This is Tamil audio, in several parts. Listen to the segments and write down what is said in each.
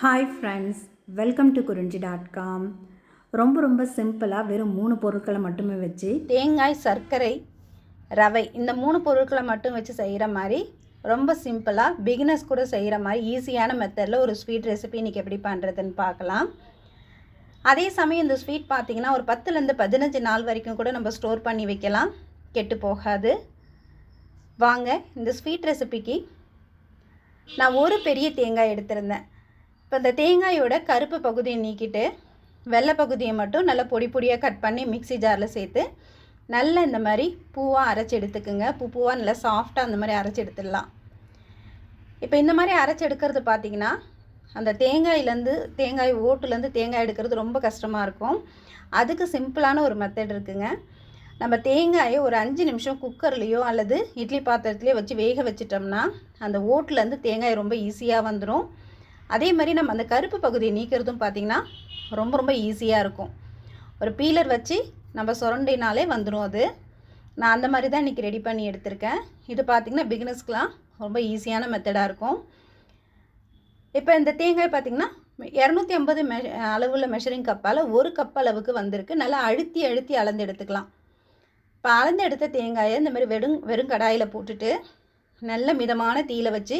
Hi friends welcome to Kurinji dot com ரொம்ப ரொம்ப சிம்பிளாக வெறும் மூணு பொருட்களை மட்டுமே வச்சு தேங்காய் சர்க்கரை ரவை இந்த மூணு பொருட்களை மட்டும் வச்சு செய்கிற மாதிரி ரொம்ப சிம்பிளாக பிகினர்ஸ் கூட செய்கிற மாதிரி ஈஸியான மெத்தடில் ஒரு ஸ்வீட் ரெசிபி இன்றைக்கி எப்படி பண்ணுறதுன்னு பார்க்கலாம். அதே சமயம் இந்த ஸ்வீட் பார்த்திங்கன்னா ஒரு பத்துலேருந்து பதினஞ்சு நாள் வரைக்கும் கூட நம்ம ஸ்டோர் பண்ணி வைக்கலாம். கெட்டு போகாது. வாங்க இந்த ஸ்வீட் ரெசிபிக்கு நான் ஒரு பெரிய தேங்காய் எடுத்திருந்தேன். இப்போ இந்த தேங்காயோட கருப்பு பகுதியை நீக்கிட்டு வெள்ளை பகுதியை மட்டும் நல்லா பொடி பொடியாக கட் பண்ணி மிக்ஸி ஜாரில் சேர்த்து நல்லா இந்த மாதிரி பூவாக அரைச்சி எடுத்துக்குங்க. பூ பூவாக நல்லா சாஃப்டாக அந்த மாதிரி அரைச்சி எடுத்துடலாம். இப்போ இந்த மாதிரி அரைச்சி எடுக்கிறது பார்த்திங்கன்னா அந்த தேங்காயிலேருந்து தேங்காய் ஓட்டுலேருந்து தேங்காய் எடுக்கிறது ரொம்ப கஷ்டமாக இருக்கும். அதுக்கு சிம்பிளான ஒரு மெத்தட் இருக்குங்க. நம்ம தேங்காயை ஒரு அஞ்சு நிமிஷம் குக்கர்லேயோ அல்லது இட்லி பாத்திரத்துலேயோ வச்சு வேக வச்சிட்டோம்னா அந்த ஓட்டுலேருந்து தேங்காய் ரொம்ப ஈஸியாக வந்துடும் அதே மாதிரி நம்ம அந்த கருப்பு பகுதியை நீக்கிறதும் பார்த்திங்கன்னா ரொம்ப ரொம்ப ஈஸியாக இருக்கும். ஒரு பீலர் வச்சு நம்ம சுரண்டினாலே வந்துடும் அது. நான் அந்த மாதிரி தான் இன்றைக்கி ரெடி பண்ணி எடுத்திருக்கேன். இது பார்த்திங்கன்னா பிகினஸ்க்கெலாம் ரொம்ப ஈஸியான மெத்தடாக இருக்கும். இப்போ இந்த தேங்காய் பார்த்திங்கன்னா இரநூத்தி ஐம்பது மெ அளவில் மெஷரிங் கப்பால் ஒரு கப் அளவுக்கு வந்திருக்கு. நல்லா அழுத்தி அழுத்தி அளந்து எடுத்துக்கலாம். இப்போ அளந்து எடுத்த தேங்காயை இந்த மாதிரி வெறும் வெறும் கடாயில் போட்டுட்டு நல்ல மிதமான தீயில வச்சு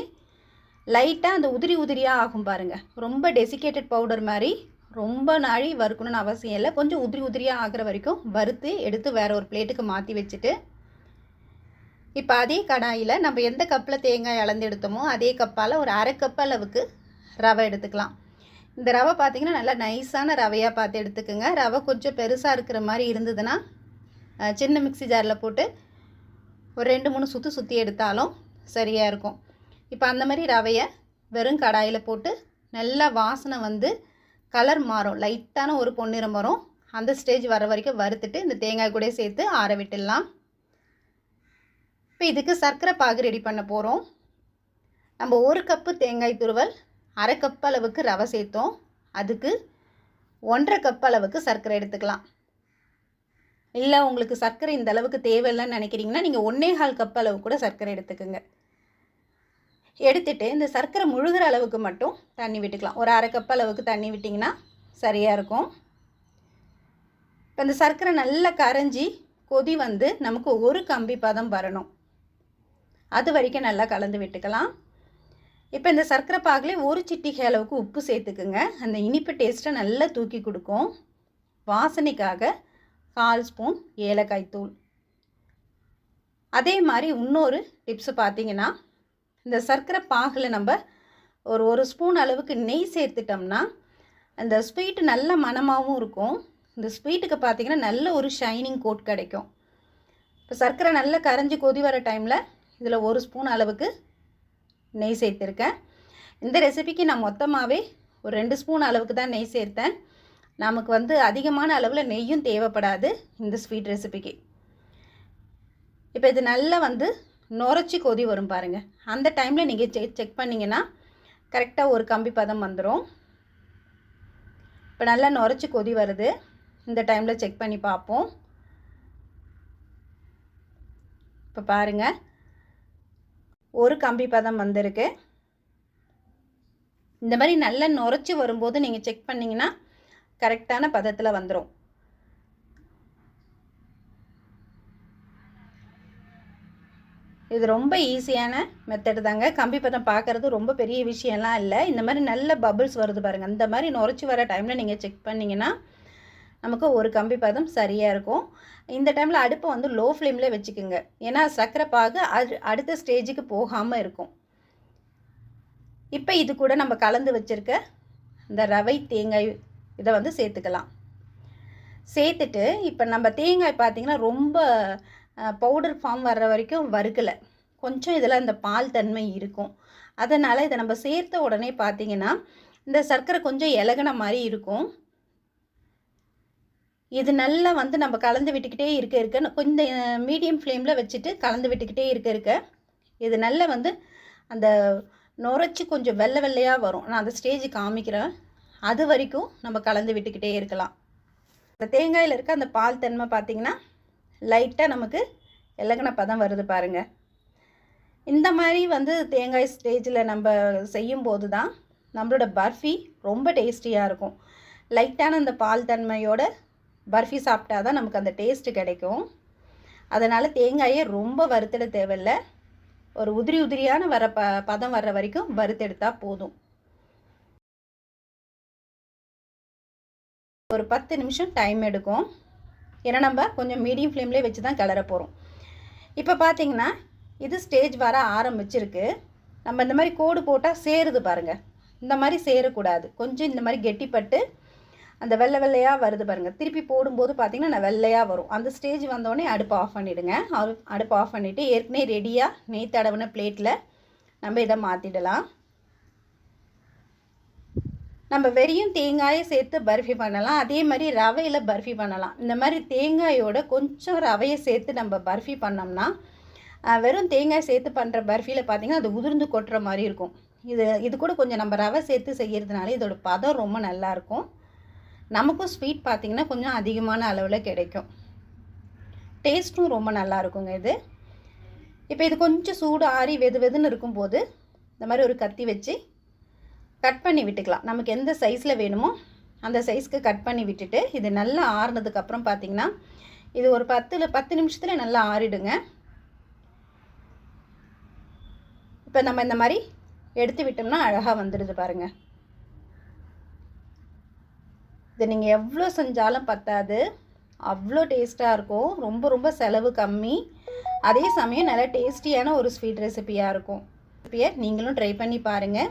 லைட்டாக அந்த உதிரி உதிரியாக ஆகும் பாருங்கள் ரொம்ப டெசிகேட்டட் பவுடர் மாதிரி ரொம்ப நாழி வறுக்கணும்னு அவசியம் இல்லை. கொஞ்சம் உதிரி உதிரியாக ஆகிற வரைக்கும் வறுத்து எடுத்து வேறு ஒரு பிளேட்டுக்கு மாற்றி வச்சுட்டு இப்போ அதே கடாயில் நம்ம எந்த கப்பில் தேங்காய் அளந்து எடுத்தோமோ அதே கப்பால் ஒரு அரை கப் அளவுக்கு ரவை எடுத்துக்கலாம். இந்த ரவை பார்த்திங்கன்னா நல்லா நைஸான ரவையாக பார்த்து எடுத்துக்கோங்க. ரவை கொஞ்சம் பெருசாக இருக்கிற மாதிரி இருந்ததுன்னா சின்ன மிக்ஸி ஜாரில் போட்டு ஒரு ரெண்டு மூணு சுற்றி சுற்றி எடுத்தாலும் சரியாக இருக்கும். இப்போ அந்த மாதிரி ரவையை வெறும் கடாயில் போட்டு நல்லா வாசனை வந்து கலர் மாறும். லைட்டான ஒரு பொன்னிறம் வரும். அந்த ஸ்டேஜ் வர வரைக்கும் வறுத்துட்டு இந்த தேங்காய் கூட சேர்த்து ஆற விட்டுடலாம். இப்போ இதுக்கு சர்க்கரை பாகு ரெடி பண்ண போகிறோம் நம்ம ஒரு கப்பு தேங்காய் துருவல் அரை கப் அளவுக்கு ரவை சேர்த்தோம். அதுக்கு ஒன்றரை கப் அளவுக்கு சர்க்கரை எடுத்துக்கலாம். இல்லை உங்களுக்கு சர்க்கரை இந்த அளவுக்கு தேவையில்லைன்னு நினைக்கிறீங்கன்னா நீங்கள் ஒன்றே கால் கப் அளவு கூட சர்க்கரை எடுத்துக்கோங்க. எடுத்துட்டு இந்த சர்க்கரை முழுகிற அளவுக்கு மட்டும் தண்ணி விட்டுக்கலாம். ஒரு அரை கப் அளவுக்கு தண்ணி விட்டிங்கன்னா சரியாக இருக்கும். இப்போ இந்த சர்க்கரை நல்லா கரைஞ்சி கொதி வந்து நமக்கு ஒரு கம்பி பதம் வரணும். அது வரைக்கும் நல்லா கலந்து விட்டுக்கலாம். இப்போ இந்த சர்க்கரை பாகிலே ஒரு சிட்டிகை அளவுக்கு உப்பு சேர்த்துக்குங்க. அந்த இனிப்பு டேஸ்ட்டை நல்லா தூக்கி கொடுக்கும். வாசனைக்காக கால் ஸ்பூன் ஏலக்காய் தூள். அதே மாதிரி இன்னொரு டிப்ஸு பார்த்தீங்கன்னா இந்த சர்க்கரை பாகில் நம்ம ஒரு ஒரு ஸ்பூன் அளவுக்கு நெய் சேர்த்துட்டோம்னா அந்த ஸ்வீட்டு நல்ல மணமாகவும் இருக்கும். இந்த ஸ்வீட்டுக்கு பார்த்தீங்கன்னா நல்ல ஒரு ஷைனிங் கோட் கிடைக்கும். இப்போ சர்க்கரை நல்லா கரைஞ்சி கொதி வர டைமில் இதில் ஒரு ஸ்பூன் அளவுக்கு நெய் சேர்த்துருக்கேன். இந்த ரெசிபிக்கு நான் மொத்தமாகவே ஒரு ரெண்டு ஸ்பூன் அளவுக்கு தான் நெய் சேர்த்தேன். நமக்கு வந்து அதிகமான அளவில் நெய்யும் தேவைப்படாது இந்த ஸ்வீட் ரெசிபிக்கு இப்போ இது நல்லா வந்து நுரைச்சி கொதி வரும் பாருங்கள் அந்த டைமில் நீங்கள் செக் செக் பண்ணிங்கன்னா கரெக்டாக ஒரு கம்பி பதம் வந்துடும் இப்போ நல்லா நுரைச்சி கொதி வருது. இந்த டைமில் செக் பண்ணி பார்ப்போம். இப்போ பாருங்கள் ஒரு கம்பி பதம் வந்திருக்கு. இந்த மாதிரி நல்லா நுரைச்சி வரும்போது நீங்கள் செக் பண்ணிங்கன்னா கரெக்டான பதத்தில் வந்துடும் இது ரொம்ப ஈஸியான மெத்தடு தாங்க. கம்பி பதம் பார்க்குறது ரொம்ப பெரிய விஷயம்லாம் இல்லை. இந்த மாதிரி நல்ல பபுள்ஸ் வருது பாருங்கள் இந்த மாதிரி நுரைச்சி வர டைமில் நீங்கள் செக் பண்ணிங்கன்னா நமக்கு ஒரு கம்பி பதம் சரியாக இருக்கும். இந்த டைமில் அடுப்பை வந்து லோ ஃப்ளேமில் வச்சுக்கோங்க. ஏன்னா சர்க்கரை பாகு அது அடுத்த ஸ்டேஜுக்கு போகாமல் இருக்கும். இப்போ இது கூட நம்ம கலந்து வச்சுருக்க இந்த ரவை தேங்காய் இதை வந்து சேர்த்துக்கலாம். சேர்த்துட்டு இப்போ நம்ம தேங்காய் பார்த்திங்கன்னா ரொம்ப பவுடர் ஃபார்ம் வர்ற வரைக்கும் வறுக்கலை. கொஞ்சம் இதில் இந்த பால் தன்மை இருக்கும். அதனால் இதை நம்ம சேர்த்த உடனே பார்த்திங்கன்னா இந்த சர்க்கரை கொஞ்சம் இலகுன மாதிரி இருக்கும். இது நல்லா வந்து நம்ம கலந்து விட்டுக்கிட்டே இருக்க இருக்க கொஞ்சம் மீடியம் ஃப்ளேமில் வச்சுட்டு கலந்து விட்டுக்கிட்டே இருக்க இருக்க இது நல்லா வந்து அந்த நுரைச்சி கொஞ்சம் வெள்ளை வெள்ளையாக வரும். நான் அந்த ஸ்டேஜ் காமிக்கிறேன். அது வரைக்கும் நம்ம கலந்து விட்டுக்கிட்டே இருக்கலாம். இந்த தேங்காயில் இருக்க அந்த பால் தன்மை பார்த்திங்கன்னா லைட்டாக நமக்கு இலக்கண பதம் வருது பாருங்கள் இந்த மாதிரி வந்து தேங்காய் ஸ்டேஜில் நம்ம செய்யும்போது தான் நம்மளோட பர்ஃபி ரொம்ப டேஸ்டியாக இருக்கும். லைட்டான அந்த பால் தன்மையோட பர்ஃபி சாப்பிட்டா தான் நமக்கு அந்த டேஸ்ட்டு கிடைக்கும். அதனால் தேங்காயை ரொம்ப வறுத்திட தேவையில்ல. ஒரு உதிரி உதிரியான வர ப பதம் வர்ற வரைக்கும் வறுத்தெடுத்தால் போதும். ஒரு பத்து நிமிஷம் டைம் எடுக்கும். ஏன்னா நம்ம கொஞ்சம் மீடியம் ஃப்ளேம்லேயே வச்சு தான் கிளற போகிறோம் இப்போ பார்த்தீங்கன்னா இது ஸ்டேஜ் வர ஆரம்பிச்சிருக்கு. நம்ம இந்த மாதிரி கோடு போட்டால் சேருது பாருங்கள் இந்த மாதிரி சேரக்கூடாது. கொஞ்சம் இந்த மாதிரி கெட்டிப்பட்டு அந்த வெள்ளை வெள்ளையாக வருது பாருங்கள் திருப்பி போடும்போது பார்த்தீங்கன்னா நான் வெள்ளையாக வரும். அந்த ஸ்டேஜ் வந்தோடனே அடுப்பு ஆஃப் பண்ணிவிடுங்க அடுப்பு ஆஃப் பண்ணிவிட்டு ஏற்கனவே ரெடியாக நெய் தடவின பிளேட்டில் நம்ம இதை மாற்றிடலாம் நம்ம வெறியும் தேங்காயை சேர்த்து பர்ஃபி பண்ணலாம். அதே மாதிரி ரவையில் பர்ஃபி பண்ணலாம். இந்த மாதிரி தேங்காயோட கொஞ்சம் ரவையை சேர்த்து நம்ம பர்ஃபி பண்ணோம்னா வெறும் தேங்காய் சேர்த்து பண்ணுற பர்ஃபியில் பார்த்தீங்கன்னா அது உதிர்ந்து கொட்டுற மாதிரி இருக்கும். இது இது கூட கொஞ்சம் நம்ம ரவை சேர்த்து செய்கிறதுனால இதோட பதம் ரொம்ப நல்லாயிருக்கும் நமக்கும் ஸ்வீட் பார்த்திங்கன்னா கொஞ்சம் அதிகமான அளவில் கிடைக்கும். டேஸ்ட்டும் ரொம்ப நல்லா இருக்குங்க இது. இப்போ இது கொஞ்சம் சூடு ஆறி வெது வெதுன்னு இருக்கும்போது இந்த மாதிரி ஒரு கத்தி வச்சு கட் பண்ணி விட்டுக்கலாம். நமக்கு எந்த சைஸில் வேணுமோ அந்த சைஸ்க்கு கட் பண்ணி விட்டுட்டு இது நல்லா ஆறுனதுக்கப்புறம் பார்த்தீங்கன்னா இது ஒரு பத்தில் பத்து நிமிஷத்தில் நல்லா ஆறிடுங்க. இப்போ நம்ம இந்த மாதிரி எடுத்து விட்டோம்னா அழகாக வந்துடுது பாருங்கள் இது நீங்கள் எவ்வளோ செஞ்சாலும் பத்தாது. அவ்வளோ டேஸ்ட்டாக இருக்கும். ரொம்ப ரொம்ப செலவு கம்மி. அதே சமயம் நல்லா டேஸ்டியான ஒரு ஸ்வீட் ரெசிபியாக இருக்கும். ரெசிபியை நீங்களும் ட்ரை பண்ணி பாருங்கள்